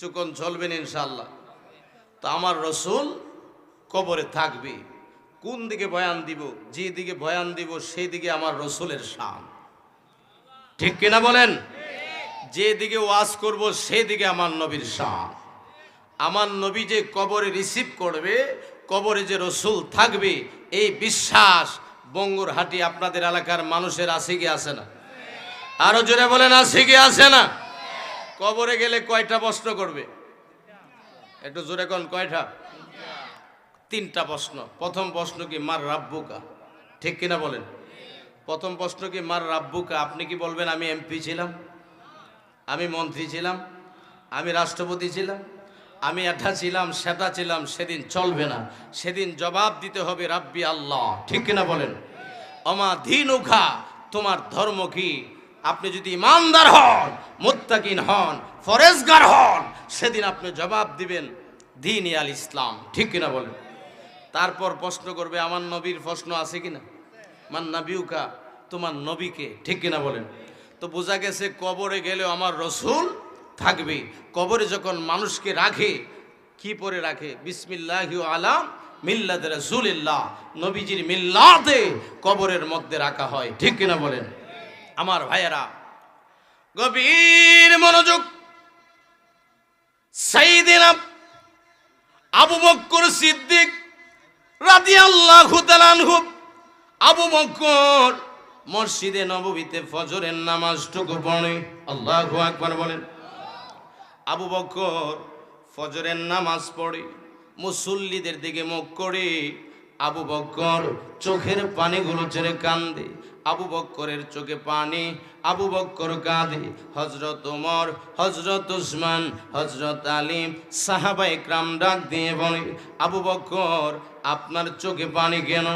কিছুক্ষণ চলবেন ইনশাল্লাহ তো আমার রসুল কবরে থাকবে, কোন দিকে বয়ান দিব, যে দিকে বয়ান দিব, সেই দিকে আমার রসুলের শান। ঠিক কিনা বলেন? যে দিকে ওয়াজ করব, সেই দিকে আমার নবীর শান। আমার নবী যে কবরে রিসিভ করবে, কবরে যে রসুল থাকবে, এই বিশ্বাস বঙ্গুর হাটি আপনাদের এলাকার মানুষের আছে কি আসে না। আরও জোরে বলেন আসে কি আসে না। কবরে গেলে কয়টা প্রশ্ন করবে? একটু জোরে কোন, কয়টা? তিনটা প্রশ্ন। প্রথম প্রশ্ন কি, মার রাব্বুকা? ঠিক কিনা বলেন? প্রথম প্রশ্ন কি, মার রাব্বুকা? আপনি কি বলবেন, আমি এমপি ছিলাম, আমি মন্ত্রী ছিলাম, আমি রাষ্ট্রপতি ছিলাম, আমি এটা ছিলাম, সেটা ছিলাম, সেদিন চলবে না। সেদিন জবাব দিতে হবে রাব্বি আল্লাহ। ঠিক কিনা বলেন? অমা দিন উখা তোমার ধর্ম কি? আপনি যদি ইমানদার হন মুত্তাকিন হন, ফরেজগার হন, সেদিন আপনি জবাব দিবেন, দিন আল ইসলাম। ঠিক কিনা বলেন? তারপর প্রশ্ন করবে, আমার নবীর প্রশ্ন আছে কিনা? মান নাবিউকা, তোমার নবীকে। ঠিক কিনা বলেন? তো বোঝা গেছে, কবরে গেলেও আমার রসুল থাকবে। কবরে যখন মানুষকে রাখে, কি পরে রাখে? বিসমিল্লাহ আলাম মিল্লাদ রসুলিল্লাহ। নবীজির মিল্লাতে কবরের মধ্যে রাখা হয়। ঠিক কিনা বলেন? আমার ভাইয়েরা গভীর মনোযোগ। আবু বক্কর সিদ্দিক রাদিয়াল্লাহু তাআলাহু আবু বক্কর মসজিদে নববীতে ফজরের নামাজ নামাজটুকু পড়ে। আল্লাহ আকবার বলেন। আবু বক্কর ফজরের নামাজ পড়ে, মুসল্লিদের দিকে মুখ করে আবু বক্কর চোখের পানিগুলো ছেড়ে কান্দে আবু বক্করের চোখে পানি, আবু বক্কর কাঁদে হজরত ওমর হজরত উসমান হজরত আলিম সাহাবাই ক্রাম ডাক দিয়ে বলে, আবু বক্কর, আপনার চোখে পানি কেন?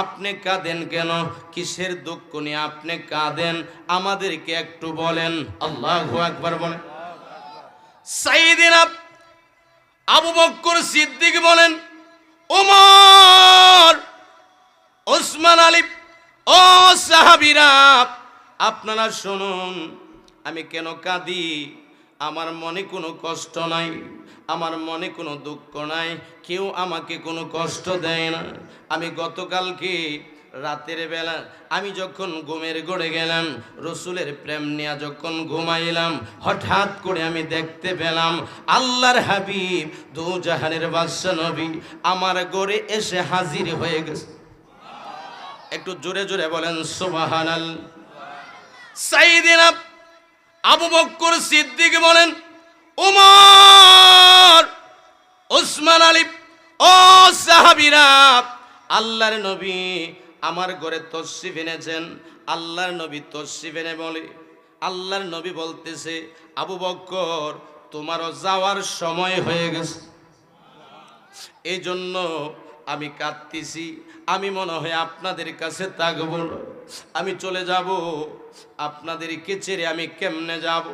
আপনি কাঁদেন কেন? কিসের দুঃখ নিয়ে আপনি কাঁদেন? আমাদেরকে একটু বলেন। আল্লাহ একবার বলেন সাইদিনা আবু বক্কর সিদ্দিক বলেন, ওমর, ওসমান আলী ও সাহাবিরা, আপনারা শুনুন, আমি কেন কাঁদি? আমার মনে কোনো কষ্ট নাই, আমার মনে কোনো দুঃখ নাই, কেউ আমাকে কোনো কষ্ট দেয় না। আমি গতকালকে রাতের বেলা, আমি যখন ঘুমের গড়ে গেলাম, রসুলের প্রেম নিয়ে যখন ঘুমাইলাম, হঠাৎ করে আমি দেখতে পেলাম, আল্লাহর হাবিব দু জাহানের বাদশা নবী আমার গড়ে এসে হাজির হয়ে গেছে। একটু জোরে জোরে বলেন, সুবাহানাল। সাইদিনা আবু বক্কর সিদ্দিক বলেন, উমর ওসমান আলী, ও সাহাবিরা, আল্লাহর নবী আমার ঘরে তসিফ এনেছেন আল্লাহর নবী তসিফ এনে বলে, আল্লাহর নবী বলতেছে, আবু বক্কর, তোমারও যাওয়ার সময় হয়ে গেছে। এই জন্য আমি কাঁদতেছি, আমি মনে হয় আপনাদের কাছে থাকব আমি চলে যাব, আপনাদেরকে ছেড়ে আমি কেমনে যাব?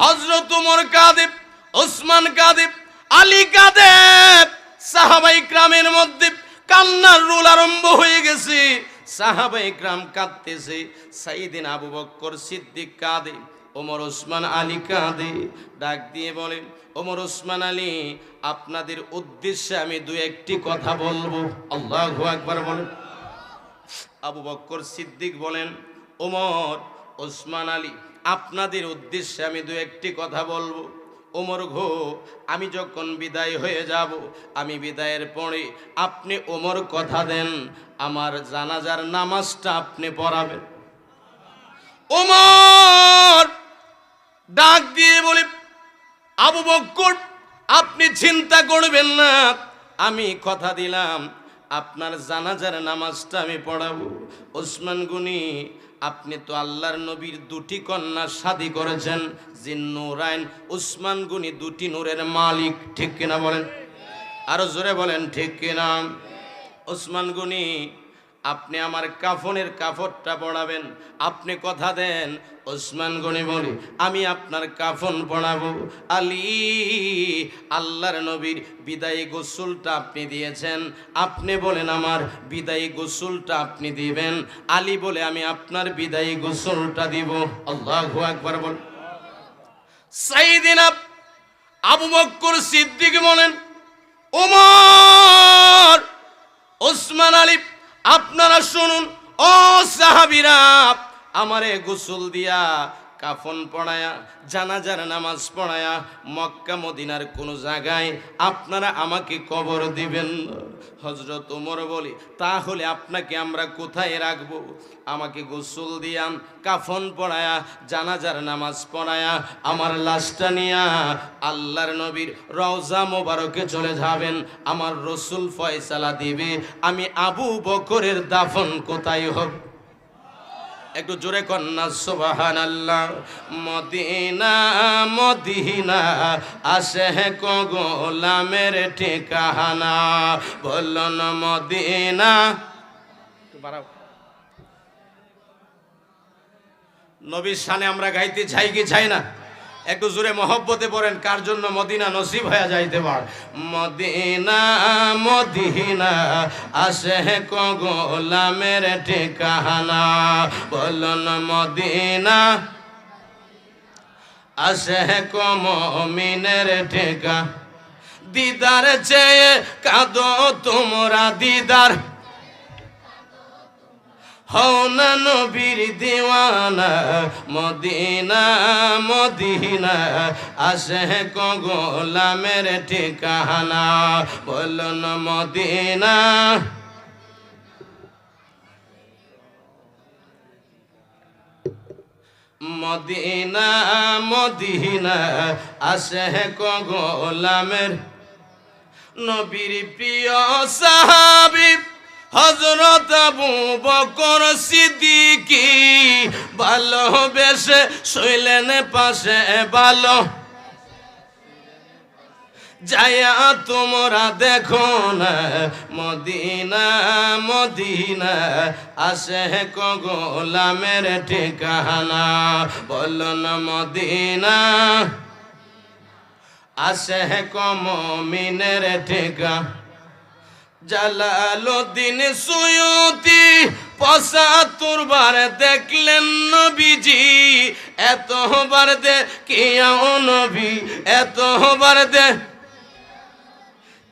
হজরত উমর কাদেব, ওসমান কাদেব, আলী কাদেব, সাহাবাই গ্রামের মধ্যে কান্নার রোল আরম্ভ হয়ে গেছে। সাহাবাই গ্রাম কাঁদতেছে সাইদিন আবু বক্কর সিদ্দিক কাঁদে ওমর ওসমান আলী কাঁদে, ডাক দিয়ে বলে, ওমর ওসমান আলী, আপনাদের উদ্দেশ্যে আমি দু একটি কথা বলব। আল্লাহ একবার বলেন। আবু বক্কর সিদ্দিক বলেন, ওমর ওসমান আলী, আপনাদের উদ্দেশ্যে আমি দু একটি কথা বলব। ওমর ঘো আমি যখন বিদায় হয়ে যাব, আমি বিদায়ের পরে আপনি ওমর কথা দেন, আমার জানাজার নামাজটা আপনি পড়াবেন। ওমর ডাক দিয়ে বলি, আবু বক্কর, আপনি চিন্তা করবেন না, আমি কথা দিলাম, আপনার জানাজার নামাজটা আমি পড়াবো। ওসমান গুনি, আপনি তো আল্লাহর নবীর দুটি কন্যা শাদি করেছেন জিন্নুরাইন উসমান গুনি দুটি নূরের মালিক, ঠিক কিনা বলেন? আরও জোরে বলেন, ঠিক কিনা? ওসমান গুনি আপনি আমার কাফনের কাফরটা পড়াবেন। আপনি কথা দেন, ওসমান গনি বলি, আমি আপনার কাফন পড়াবো। আলী, আল্লাহর নবীর বিদায়ী গোসলটা আপনি দিয়েছেন। আপনি বলেন, আমার বিদায়ী গোসলটা আপনি দিবেন। আলী বলে, আমি আপনার বিদায়ী গোসলটা দিব। আল্লাহ একবার বল। সাইদিন আবু বক্কর সিদ্দিক বলেন, ওমর, ওসমান আলী আপনারা শুনুন ও সাহাবিরা আমারে গোসল দিয়া কাফন পড়ায়া, জানাজার নামাজ পড়ায়া মক্কা মদিনার কোন জায়গায় আপনারা আমাকে কবর দিবেন? হজরত ওমর বলি, তাহলে আপনাকে আমরা কোথায় রাখব? আমাকে গোসল দিয়াম কাফন পড়ায়া, জানাজার নামাজ পড়ায়া আমার লাশটা নিয়া আল্লাহর নবীর রওজা মোবারকে চলে যাবেন। আমার রসুল ফয়সালা দিবে, আমি আবু বকরের দাফন কোথায় হবে? একটু জোরে কন্যা সোবাহান আল্লাহ মদিনা মদিনা, আসে কগোলামের ঠিকানা। বলন মদিনা। নবীর সানে আমরা গাইতে চাই কি চাই না? একটু জোরে মহব্বতে পড়েন, কার জন্য মদিনা নসিব হয়ে যাইতে পার মদিনা মদিনা আসে কগোলামের ঠিকানা। বলন মদিনা আসে কমিনের ঠিকা। দিদার চেয়ে কাঁদো তোমরা দিদার। হও না নবীর দিওয়ানা, মদিনা মদিনা, আসে কগোলামের ঠিকানা বলন মদিনা। মদিনা মদিনা, আসে কগোলামের নবীর প্রিয় সাহাবী। হজরত আবু বকর সিদ্দিকি ভালোবেসে শৈলেন পাশে ভালো। যায়া তোমরা দেখো না, মদিনা মদিনা, আসে কগোলামের ঠিকানা। বলন মদিনা, আসে কমিনের ঠিকা জালালুদ্দিন সুয়ুতি পঁচাত্তর বার দেখলেন নবীজি। এতবার দে কিয়াও নবী, এতবার দে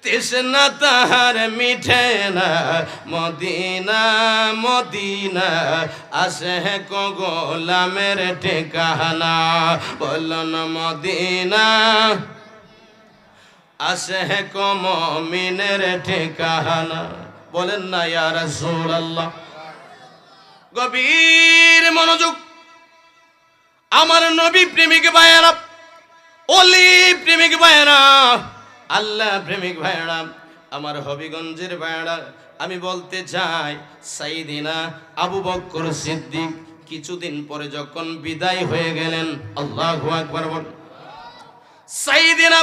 তৃষ্ণা তাহার মিঠে না, মদিনা মদিনা, আসে কগোলামের ঠিকানা বলন মদিনা। আসে কমিনের ঠিকানা। বলেন না, ইয়া রাসূলুল্লাহ। গভীর মনোযোগ। আমার নবী প্রেমিক ভাইয়েরা, অলি প্রেমিক ভাইয়েরা, আল্লাহ প্রেমিক ভাইয়েরা, আমার হবিগঞ্জের ভাইয়েরা, আমি বলতে চাই, সাইদিনা আবু বক্কর সিদ্দিক কিছুদিন পরে যখন বিদায় হয়ে গেলেন, আল্লাহ আকবার বল। সাইদিনা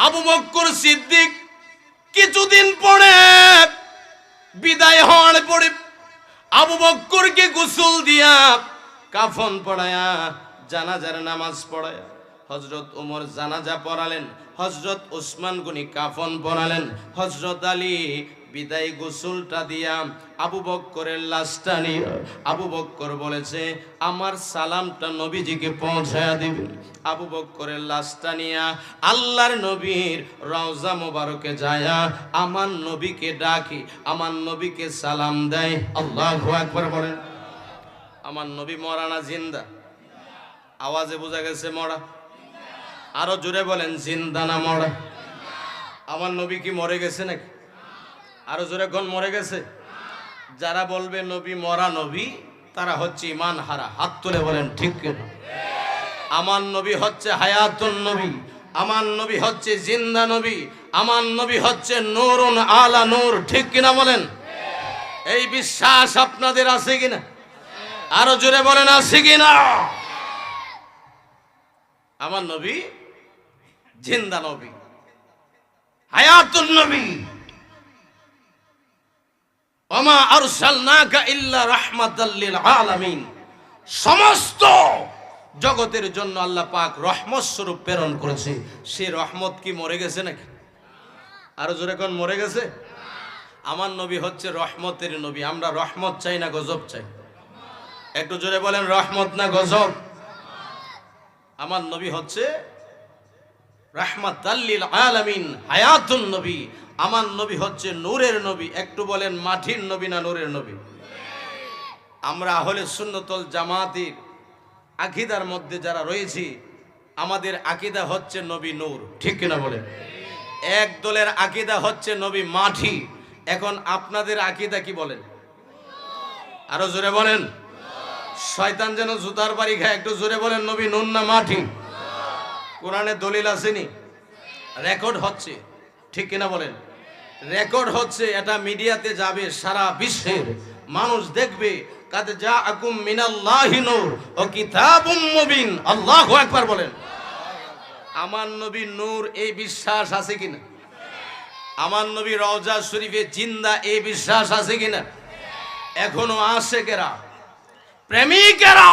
আবু বক্কর সিদ্দিক কিছুদিন পরে বিদায় হওয়ার পরে আবু বক্করকে গোসল দিয়া কাফন পড়ায়া, জানাজার নামাজ পড়ায়া। হজরত ওমর জানাজা পড়ালেন হজরত ওসমান গনি কাফন পড়ালেন হজরত আলী বিদায় গোসলটা দিয়া আবু বক্করের লাশটা নিয়ে আবু বক্কর বলেছে, আমার সালামটা নবীজিকে পৌঁছায়া দিবেন আবু বক্করের লাশটা নিয়া আল্লাহর নবীর রওজা মোবারকে যায়া আমার নবীকে ডাকি, আমার নবীকে সালাম দেয়। আল্লাহ একবার বলেন। আমার নবী মরানা জিন্দা? আওয়াজে বোঝা গেছে মরা। আরও জোরে বলেন, জিন্দা না মরা? আমার নবী কি মরে গেছে নাকি? আরও জোরে গন মরে গেছে। যারা বলবে নবী মরা নবী, তারা হচ্ছে ইমান হারা। হাত তুলে বলেন, ঠিক কিনা আমার নবী হচ্ছে হায়াতুন নবী, আমার নবী হচ্ছে জিন্দা নবী, আমার নবী হচ্ছে নূরুন আলা নূর, ঠিক কিনা বলেন? এই বিশ্বাস আপনাদের আছে কিনা আরও জোরে বলেন, আছে কিনা আমার নবী জিন্দা নবী, হায়াতুন নবী। ওমা আরসালনাকা ইল্লা রাহমাতাল আলামিন। সমস্ত জগতের জন্য আল্লাহ পাক রহমত স্বরূপ প্রেরণ করেছে। সে রহমত কি মরে গেছে নাকি? আরও জোরে কোন মরে গেছে? আমার নবী হচ্ছে রহমতের নবী। আমরা রহমত চাই না গজব চাই? একটু জোরে বলেন, রহমত না গজব? আমার নবী হচ্ছে রাহমাত আল্লিল আলামিন, হায়াতুন নবী। আমার নবী হচ্ছে নূরের নবী। একটু বলেন, মাটির নবী না নূরের নবী? আমরা আহলে সুন্নতল জামাতের আকিদার মধ্যে যারা রয়েছি, আমাদের আকিদা হচ্ছে নবী নূর। ঠিক কিনা বলেন এক দলের আকিদা হচ্ছে নবী মাটি। এখন আপনাদের আকিদা কি বলেন? আরও জোরে বলেন। শয়তান যেন জুতার বাড়ি খায়, একটু জোরে বলেন, নবী নুন না মাটি? কোরআনে দলিল আসেনি? রেকর্ড হচ্ছে। ঠিক কিনা বলেন? রেকর্ড হচ্ছে, এটা মিডিয়াতে যাবে সারা বিশ্বের। মানুষ দেখবে কাতে যা আকুম মিনাল্লাহি নূর ও কিতাবুম মুবিন। আল্লাহু বলেন। আমার নবী নূর এই বিশ্বাস আছে কিনা? আমার নবী রওজা শরীফে জিন্দা এই বিশ্বাস আছে কিনা? এখনও আশেকেরা, প্রেমিকেরা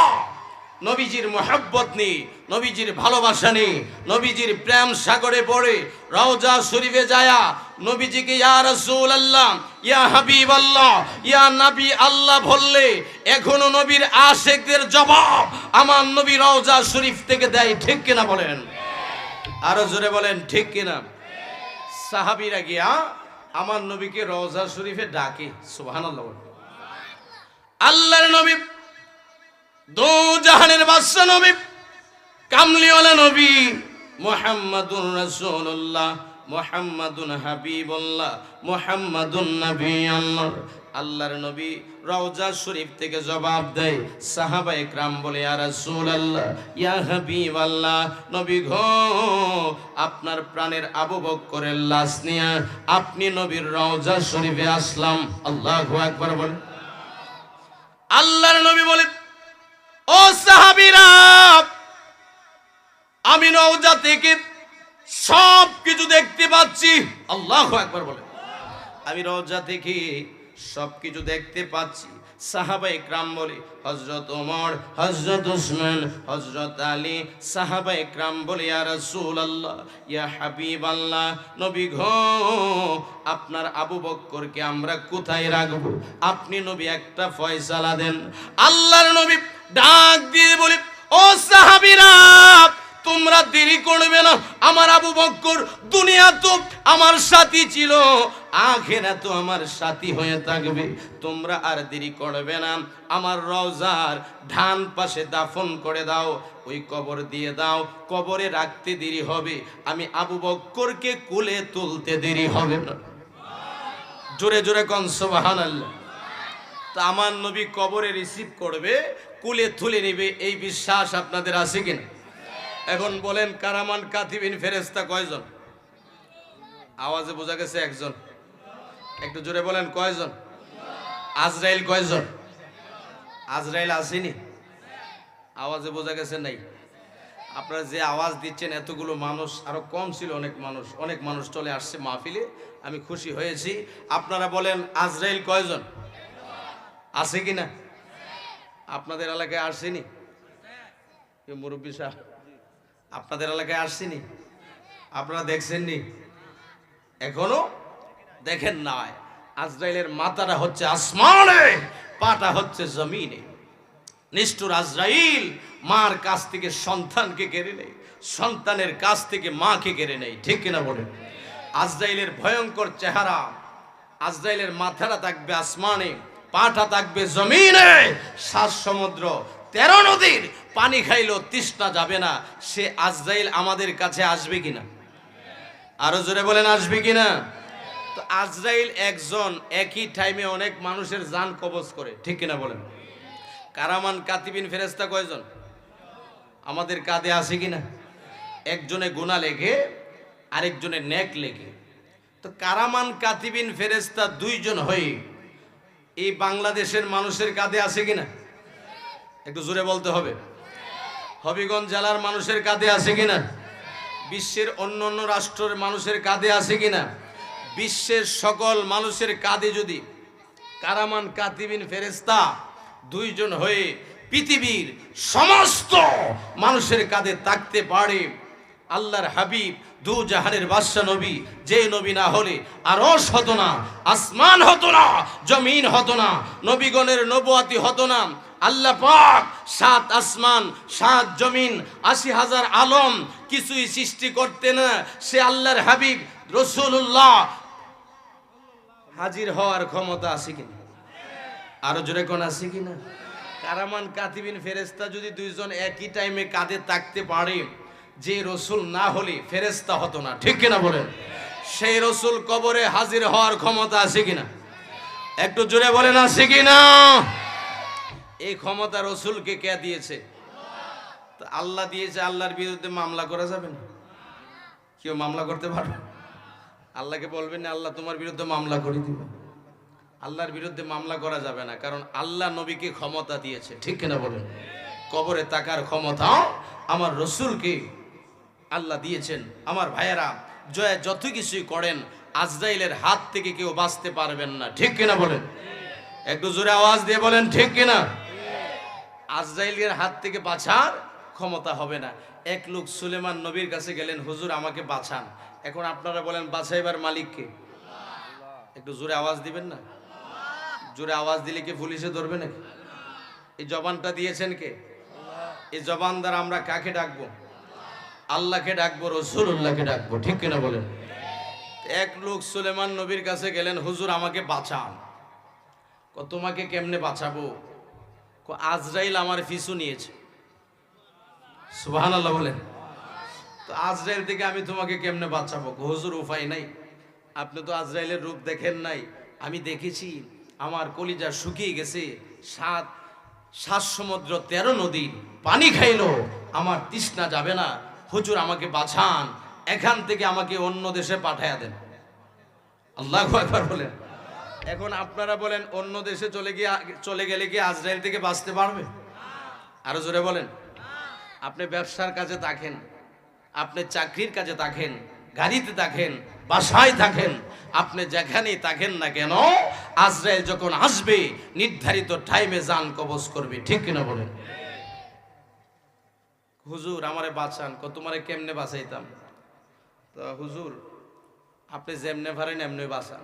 নবীজির মোহাব্বত নেই, নবীজির ভালোবাসা নেই, নবীজির প্রেম সাগরে পড়ে, রওজা শরীফে যায়া নবীজিকে, ইয়া রাসূল আল্লাহ ইয়া হাবিব আল্লাহ ইয়া নবী আল্লাহ বললে, এখনও নবীর আশেকদের জবাব আমার নবী রওজা শরীফ থেকে দেয়, ঠিক কিনা বলেন আরও জোরে বলেন, ঠিক কিনা সাহাবীরা গিয়া আমার নবীকে রওজা শরীফে ডাকে, সুবহানাল্লাহ। আল্লাহর নবী দু জাহানের বাদশা নবী, কামলিওয়ালা নবী, মোহাম্মদুর রাসূলুল্লাহ, মোহাম্মদুন হাবিবুল্লাহ, মোহাম্মদুন নবী আল্লাহ আল্লাহর নবী রওজা শরীফ থেকে জবাব দেয়, সাহাবা একরাম বলে রাসূলুল্লাহ, ইয়া হাবিবাল্লাহ, নবী ঘো আপনার প্রাণের আবু বকরের লাশ নিয়ে আপনি নবীর রওজা শরীফে আসলাম। আল্লাহু আকবার বলে। আল্লাহর নবী বলে ও সাহাবীরা, আমি নওজা সব কিছু দেখতে পাচ্ছি। আল্লাহু আকবার বলে। আমি রওজা থেকে সব কিছু দেখতে পাচ্ছি বলে হজরত হজরত হজরত আলী বলে, ইয়া রাসূলুল্লাহ, ইয়া আল্লাহ নবী আপনার আবু বক্করকে আমরা কোথায় রাখব? আপনি নবী একটা ফয়সালা দেন। আল্লাহর নবী ডাক দিয়ে বলে, ও সাহাবীরা, তোমরা দেরি করবে না। আমার আবু বক্কর দুনিয়া তো আমার সাথী ছিল, আখেরা তো আমার সাথী হয়ে থাকবে। তোমরা আর দেরি করবে না। আমার রওজার ধান পাশে দাফন করে দাও, ওই কবর দিয়ে দাও। কবরে রাখতে দেরি হবে। আমি আবু বক্করকে কুলে তুলতে দেরি হবে না। জোরে জোরে কন, সুবহানাল্লাহ। তা আমার নবী কবরে রিসিভ করবে, কুলে তুলে নেবে, এই বিশ্বাস আপনাদের আছে কিনা? এখন বলেন, কারামান কাতিবিন ফেরেস্তা কয়জন? আওয়াজে বোঝা গেছে একজন। একটু জোরে বলেন, কয়জন? আজরাইল কয়জন? আজরাইল আসেনি? আওয়াজে বোঝা গেছে নাই। আপনারা যে আওয়াজ দিচ্ছেন, এতগুলো মানুষ, আরও কম ছিল অনেক মানুষ অনেক মানুষ চলে আসছে মাহফিলে। আমি খুশি হয়েছি। আপনারা বলেন, আজরাইল কয়জন? আছে কি না? আপনাদের এলাকায় আসেনি? মুরব্বী সাহেব, আপনাদের এলাকায় আসছেনি আপনারা দেখছেননি? এখনও দেখেন নাই। আজরাইলের মাথাটা হচ্ছে আসমানে, পাটা হচ্ছে জমিনে। নিষ্ঠুর আজরাইল মার কাছ থেকে সন্তানকে কেড়ে নেই সন্তানের কাছ থেকে মাকে কেড়ে নেই ঠিক কিনা বলে আজরাইলের ভয়ঙ্কর চেহারা, আজরাইলের মাথাটা থাকবে আসমানে পাটা থাকবে জমিনে। সাত সমুদ্র, তেরো নদীর পানি খাইলো, তৃষ্ণা যাবে না। সে আজরাইল আমাদের কাছে আসবে কিনা? আরও জোরে বলেন, আসবে কিনা? তো আজরাইল একজন একই টাইমে অনেক মানুষের জান কবজ করে। ঠিক কিনা বলেন? কারামান কাতিবিন ফেরেস্তা কয়জন? আমাদের কাঁধে আছে কিনা? একজনে গুণা লেগে আরেকজনে নেক লেগে তো কারামান কাতিবিন ফেরেস্তা দুইজন হয়ে এই বাংলাদেশের মানুষের কাঁধে আছে কিনা? একটু জোরে বলতে হবে। হবিগঞ্জ জেলার মানুষের কাঁধে আছে কিনা? বিশ্বের অন্য অন্য রাষ্ট্রের মানুষের কাঁধে আছে কিনা? বিশ্বের সকল মানুষের কাঁধে যদি কারামান, কাতিবিন ফেরেস্তা দুইজন হয়ে পৃথিবীর সমস্ত মানুষের কাঁধে তাকতে পারে, আল্লাহর হাবিব দু জাহানের বাদশা নবী, যে নবী না হলে আর আরস হতো না, আসমান হতো না, জমিন হতো না, নবীগণের নবুয়াতি হতো না। আল্লাহ পাক সাত আসমান, সাত জমিন, আশি হাজার আলম কিছুই সৃষ্টি করতে না, সে আল্লাহর হাবিব রসুল্লাহ হাজির হওয়ার ক্ষমতা আছে কিনা? আরও জোরে কোন আছে কিনা? কারামান কাতিবিন ফেরেস্তা যদি দুইজন একই টাইমে কাঁধে থাকতে পারে যে রসুল না হলে ফেরেস্তা হতো না। ঠিক কিনা বলেন? সেই রসুল কবরে হাজির হওয়ার ক্ষমতা আছে কিনা? একটু জোরে বলেন, আছে কিনা? এই ক্ষমতা রসুলকে কে দিয়েছে? আল্লাহ দিয়েছে, আল্লাহর বিরুদ্ধে মামলা করা যাবে না। কেউ মামলা করতে পারবে? আল্লাহকে বলবেন, না, আল্লাহ তোমার বিরুদ্ধে মামলা করে দিবে। আল্লাহর বিরুদ্ধে মামলা করা যাবে না, কারণ আল্লাহ নবীকে ক্ষমতা দিয়েছে। ঠিক কিনা বলেন? কবরে তাকার ক্ষমতা আমার রসুলকে আল্লাহ দিয়েছেন। আমার ভাইয়েরা, জয়া যত কিছুই করেন, আজরাইলের হাত থেকে কেউ বাঁচতে পারবেন না। ঠিক কিনা বলেন? একটু জোরে আওয়াজ দিয়ে বলেন, ঠিক কিনা? আজরাইলের হাত থেকে বাঁচার ক্ষমতা হবে না। এক লোক সুলেমান নবীর কাছে গেলেন, হুজুর, আমাকে বাঁচান। এখন আপনারা বলেন বাঁচাইবার মালিককে একটু জোরে আওয়াজ দিবেন না? জোরে আওয়াজ দিলে কি পুলিশে ধরবে নাকি? এই জবানটা দিয়েছেন কে? এই জবান দ্বারা আমরা কাকে ডাকবো? আল্লাহকে ডাকবো রসুল্লাহকে ডাকবো, ঠিক কিনা বলেন? এক লোক সুলেমান নবীর কাছে গেলেন, হুজুর, আমাকে বাঁচান। তোমাকে কেমনে বাঁচাবো? আজরাইল আমার ফিসু নিয়েছে। সুবাহান আল্লাহ বলেন। তো আজরাইল থেকে আমি তোমাকে কেমনে বাঁচাবো? হুজুর, উপায় নাই। আপনি তো আজরাইলের রূপ দেখেন নাই। আমি দেখেছি, আমার কলিজা শুকিয়ে গেছে। সাত সাত সমুদ্র তেরো নদীর পানি খাইলো। আমার তৃষ্ণা যাবে না। হুজুর আমাকে বাছান, এখান থেকে আমাকে অন্য দেশে পাঠায়া দেন। আল্লাহ একবার বলেন। এখন আপনারা বলেন, অন্য দেশে চলে গিয়ে, চলে গেলে কি আজরাইল থেকে বাঁচতে পারবে? আরও জোরে বলেন। আপনি ব্যবসার কাজে থাকেন, আপনি চাকরির কাজে থাকেন, গাড়িতে থাকেন, বাসায় থাকেন, আপনি যেখানেই থাকেন না কেন, আজরাইল যখন আসবে, নির্ধারিত টাইমে যান কবজ করবে, ঠিক কিনা বলেন? হুজুর, আমারে বাঁচান। কত তোমারে কেমনে বাঁচাইতাম? তো হুজুর, আপনি যেমনে পারেন এমনি বাঁচান।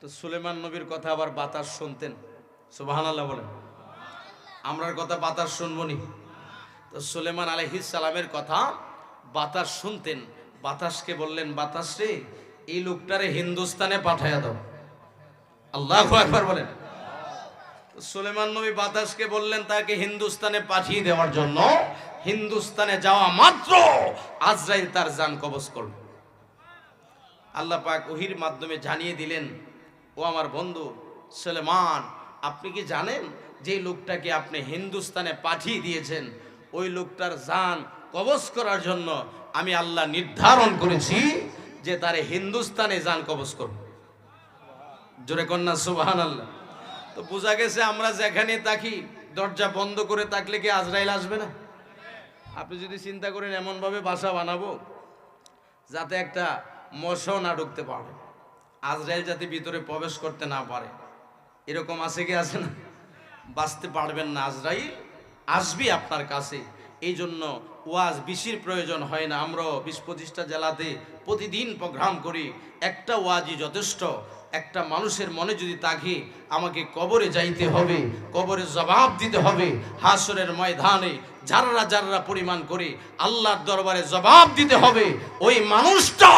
তো সুলেমান নবীর কথা আবার বাতাস শুনতেন। সুবাহানাল্লাহ বলেন। আমরার কথা বাতাস শুনবনি। তো সুলেমান আলহিস সালামের কথা বাতাস শুনতেন। বাতাসকে বললেন, বাতাস রে, এই লোকটারে হিন্দুস্তানে পাঠাইয়া দাও। আল্লাহ একবার বলেন। সুলেমান নবী বাতাসকে বললেন, তাকে হিন্দুস্তানে পাঠিয়ে দেওয়ার জন্য। হিন্দুস্তানে যাওয়া মাত্র। আজরাইল তার জান কবজ করল। আল্লাহ পাক ওহির মাধ্যমে জানিয়ে দিলেন, ও আমার বন্ধু সুলেমান, আপনি কি জানেন যে লোকটাকে আপনি হিন্দুস্তানে পাঠিয়ে দিয়েছেন? ওই লোকটার জান কবজ করার জন্য আমি আল্লাহ নির্ধারণ করেছি যে তারে হিন্দুস্তানে জান কবজ করব। জোরে কন্যা সুবাহান আল্লাহ তো বোঝা গেছে আমরা যেখানে থাকি, দরজা বন্ধ করে থাকলে কি আজরাইল আসবে না? আপনি যদি চিন্তা করেন, এমনভাবে বাসা বানাবো যাতে একটা মশাও না ঢুকতে পারে, আজরাইল যাতে ভিতরে প্রবেশ করতে না পারে। এরকম আছে কি, আছে না? বাঁচতে পারবেন না আজরাইল, আসবি আপনার কাছে। এই জন্য ওয়াজ বেশির প্রয়োজন হয় না। আমরা বিশ পঁচিশটা জেলাতে প্রতিদিন প্রোগ্রাম করি। একটা ওয়াজই যথেষ্ট। একটা মানুষের মনে যদি তাকে আমাকে কবরে যাইতে হবে, কবরে জবাব দিতে হবে, হাসরের ময়দানে যাররা যাররা পরিমাণ করে আল্লাহর দরবারে জবাব দিতে হবে, ওই মানুষটা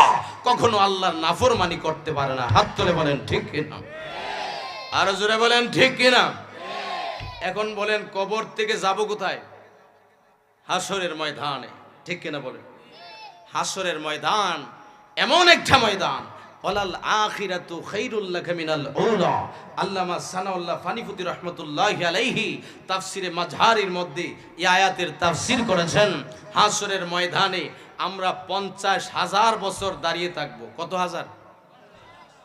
কখনো আল্লাহর নাফরমানি করতে পারে না। হাত তুলে বলেন, ঠিক কিনা আরও জোরে বলেন, ঠিক কিনা এখন বলেন, কবর থেকে যাব কোথায়? হাসরের ময়দানে, ঠিক কিনা বলেন? হাসরের ময়দান এমন একটা ময়দান ওলাল আখিরাতু খাইরুল্লাহ মিনাল উলা। আল্লামা সানাউল্লাহ ফানিফুতি রহমতুল্লাহি আলাইহি তাফসিরে মাঝহারির মধ্যে এই আয়াতের তাফসির করেছেন। হাসরের ময়দানে আমরা পঞ্চাশ হাজার বছর দাঁড়িয়ে থাকব। কত হাজার?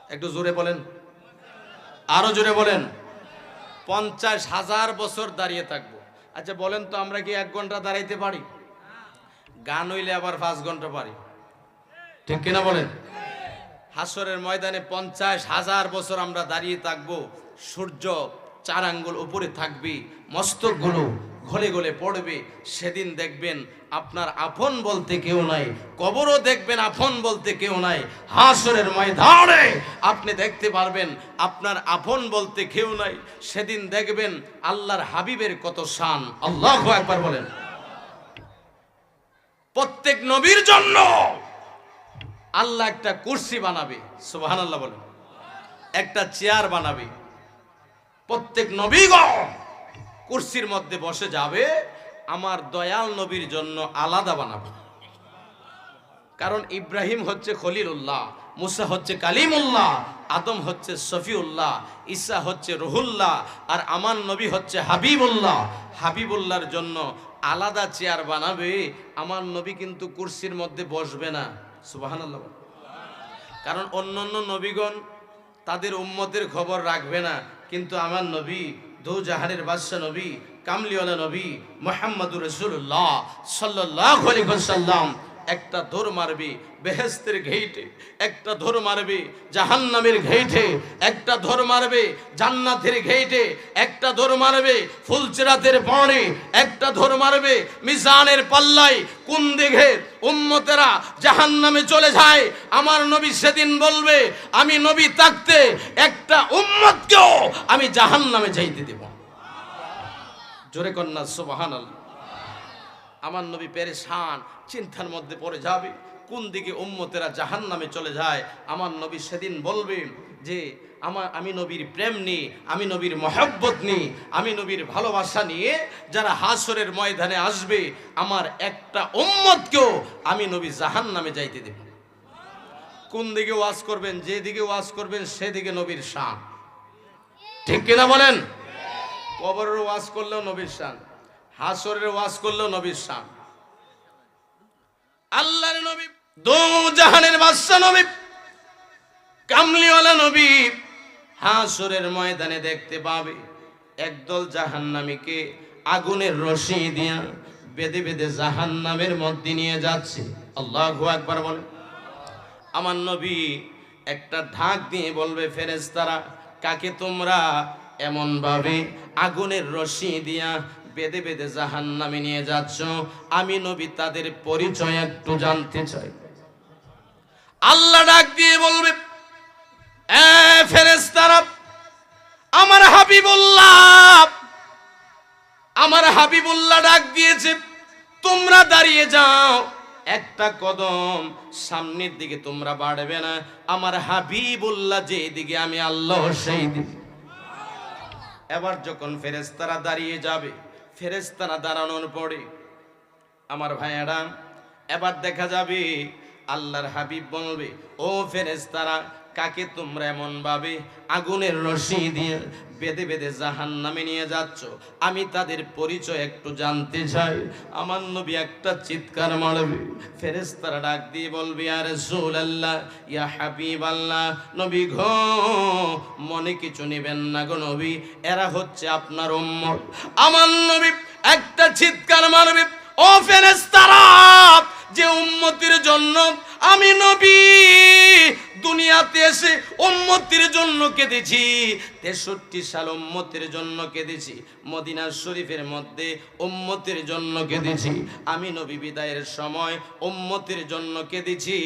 একটু জোরে বলেন। আরও জোরে বলেন। পঞ্চাশ হাজার বছর দাঁড়িয়ে থাকব। আচ্ছা বলেন তো, আমরা কি এক ঘণ্টা দাঁড়াইতে পারি? গান হইলে আবার পাঁচ ঘণ্টা পারি। ঠিক কিনা বলেন? হাসরের ময়দানে পঞ্চাশ হাজার বছর আমরা দাঁড়িয়ে থাকব। সূর্য চার আঙ্গুল উপরে থাকবে, মস্তকগুলো গলে গলে পড়বে। সেদিন দেখবেন আপনার আপন বলতে কেউ নাই, কবরও দেখবেন আপন বলতে কেউ নাই। হাসরের ময়দানে আপনি দেখতে পারবেন আপনার আপন বলতে কেউ নাই। সেদিন দেখবেন আল্লাহর হাবিবের কত শান। আল্লাহ একবার বলেন। প্রত্যেক নবীর জন্য আল্লাহ একটা কুর্সি বানাবে সুবাহান আল্লাহ বলেন। একটা চেয়ার বানাবে। প্রত্যেক নবীগণ কুর্সির মধ্যে বসে যাবে, আমার দয়াল নবীর জন্য আলাদা বানাবে। কারণ ইব্রাহিম হচ্ছে খলিলুল্লাহ, মুসা হচ্ছে কালিমুল্লাহ, আদম হচ্ছে সফিউল্লাহ ঈসা হচ্ছে রহুল্লাহ, আর আমার নবী হচ্ছে হাবিবুল্লাহ। হাবিবুল্লাহর জন্য আলাদা চেয়ার বানাবে, আমার নবী কিন্তু কুর্সির মধ্যে বসবে না। সুবাহানাল্লাহ কারণ অন্য অন্য নবীগণ তাদের উম্মতের খবর রাখবে না, কিন্তু আমার নবী দৌ জাহানের বাদশাহ নবী, কামলিওয়ালা নবী, মোহাম্মদুর রসুল্লাহ সাল্লাহ একটা দৌড় মারবে বেহেস্তের ঘেইটে, একটা ধর মারবে জাহান্নামের ঘেইটে, একটা ধর মারবে জান্নাতের ঘেইটে, একটা ধর মারবে ফুলচেরাতের পাড়ে একটা ধর মারবে মিজানের পাল্লাই কোন দিকে উম্মতেরা জাহান্নামে চলে যায় আমার নবী সেদিন বলবে, আমি নবী থাকতে একটা উম্মতকেও আমি জাহান্নামে যাইতে দেব। জোরে কন্যা, সুবহানাল্লাহ আমার নবী পেরেশান চিন্তার মধ্যে পড়ে যাবে। কোন দিকে উম্মতেরা জাহান নামে চলে যায়, আমার নবী সেদিন বলবে যে, আমার, আমি নবীর প্রেম নিয়ে, আমি নবীর মহব্বত নিয়ে, আমি নবীর ভালোবাসা নিয়ে যারা হাসরের ময়দানে আসবে, আমার একটা উম্মতকেও আমি নবী জাহান নামে যাইতে দেব কোন দিকে ওয়াজ করবেন, যে দিকে ওয়াজ করবেন, সেদিকে নবীর শান। ঠিক কিনা বলেন? কবরের ওয়াজ করলেও নবীর শান। হাসরের ওয়াজ করলেও নবীর শান। আল্লাহর নবী দো জাহানের বাদশা নবী, কামলিওয়ালা নবী হাসরের ময়দানে দেখতে পাবে একদল জাহান্নামীকে আগুনের রশি দিয়া বেদে বেদে জাহান্নামের মধ্যে নিয়ে যাচ্ছে। আল্লাহ আকবার বলে। আমার নবী একটা ঢাক দিয়ে বলবে, ফেরেশতারা, কাকে তোমরা এমন ভাবে আগুনের রশি দিয়া বেদে বেদে জাহান নামে নিয়ে যাচ্ছ। আমি নবী তাদের পরিচয় একটু জানতে চাই। আল্লাহ ডাক দিয়ে বলবে, এ ফেরেশতারা, আমার হাবিবুল্লাহ আমার হাবিবুল্লাহ ডাক দিয়েছে, তোমরা দাঁড়িয়ে যাও। একটা কদম সামনের দিকে তোমরা বাড়বে না। আমার হাবিবুল্লাহ যে দিকে আমি আল্লাহ সেই দিকে এবার যখন ফেরেস্তারা দাঁড়িয়ে যাবে ফেরেস্তারা দাঁড়ানোর পরে আমার ভাইয়ারা এবার দেখা যাবে আল্লাহর হাবিব বলবে ও ফেরেস্তারা কাকে তোমরা এমন ভাবে আগুনের রশি দিয়ে বেঁধে বেঁধে জাহান নামে নিয়ে যাচ্ছ? আমি তাদের পরিচয় একটু জানতে চাই। আমার নবী একটা চিৎকার মারবে। ফেরেস্তারা ডাক দিয়ে বলবে আর রসুল আল্লাহ ইয়া হাবিব আল্লাহ নবী ঘো মনে কিছু নেবেন না গো নবী এরা হচ্ছে আপনার উম্মত। আমার নবী একটা চিৎকার মারবে ও ফেরেস্তারা যে উম্মতির জন্য আমি নবী দুনিয়াতে এসে উম্মতির জন্য কেঁদেছি। তেষট্টি সাল উম্মতের জন্য কেঁদেছি মদিনা শরীফের মধ্যে উম্মতের জন্য কেঁদেছি। আমি নবী বিদায়ের সময় উম্মতের জন্য কেঁদেছি।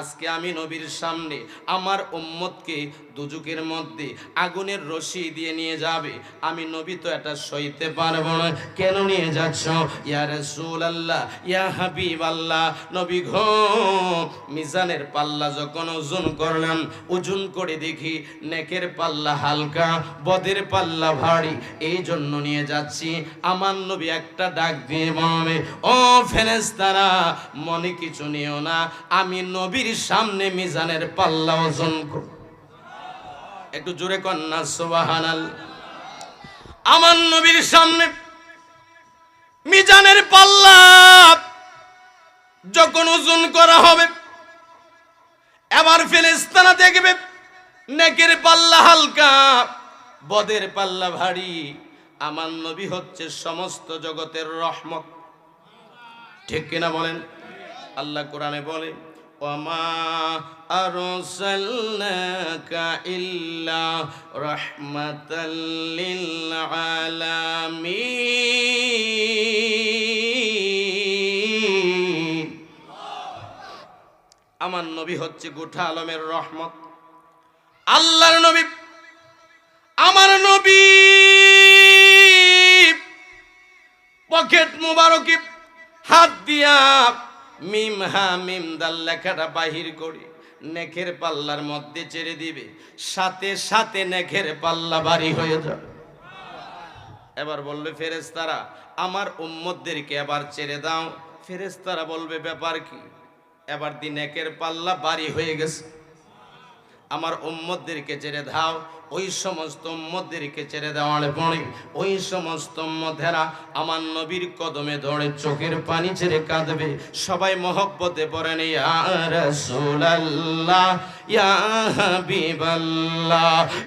আজকে আমি নবীর সামনে আমার উম্মতকে দুজুকের মধ্যে আগুনের রশি দিয়ে নিয়ে যাবে। আমি নবী তো এটা সইতে পারব না। কেন নিয়ে যাচ্ছ? ইয়া রাসূল আল্লাহ ইয়া হাবিব আল্লাহ নবী ঘো মিজানের পাল্লা যখন ওজন করলাম, ওজন করে দেখি নেকের পাল্লা হালকা বদের পাল্লা ভারী। এই জন্য নিয়ে যাচ্ছি। আমার নবী একটা ডাক দিয়ে বলবে ও ফেরেশতারা, মনে কিছু নিও না। আমি নবীর সামনে মিজানের পাল্লা ওজন করব। একটু জোরে কন্যা সুবহানাল আমার নবীর সামনে মিজানের পাল্লা যখন ওজন করা হবে, এবার ফেরেশতারা দেখবে নেকের পাল্লা হালকা, বদের পাল্লা ভারী। আমার নবী হচ্ছে সমস্ত জগতের রহমত। ঠিক কিনা বলেন? আল্লাহ কোরআনে বলে ইল্লা আমার নবী হচ্ছে গোঠা আলমের রহমত। আল্লাহর নবী, আমার নবী, পকেট মুবারকি, হাত দিয়া মিম হা মিম দাল লেখাটা বাহির করি নেখের পাল্লার মধ্যে ছেড়ে দিবে, সাথে সাথে নেখের পাল্লা বাড়ি হয়ে যাবে। এবার বলবে ফেরেস্তারা আমার উম্মতদেরকে এবার ছেড়ে দাও। ফেরেস্তারা বলবে, ব্যাপার কি? এবার দিন একের পাল্লা বাড়ি হয়ে গেছে। আমার উম্মতদেরকে ছেড়ে দাও। ওই সমস্ত উম্মতদেরকে ছেড়ে দেওয়ার পরে ওই সমস্ত উম্মতেরা আমার নবীর কদমে ধরে চোখের পানি ছেড়ে কাঁদবে। সবাই মহব্বতে পড়েন ইয়া রাসূলুল্লাহ, ইয়া হাবিবাল্লাহ।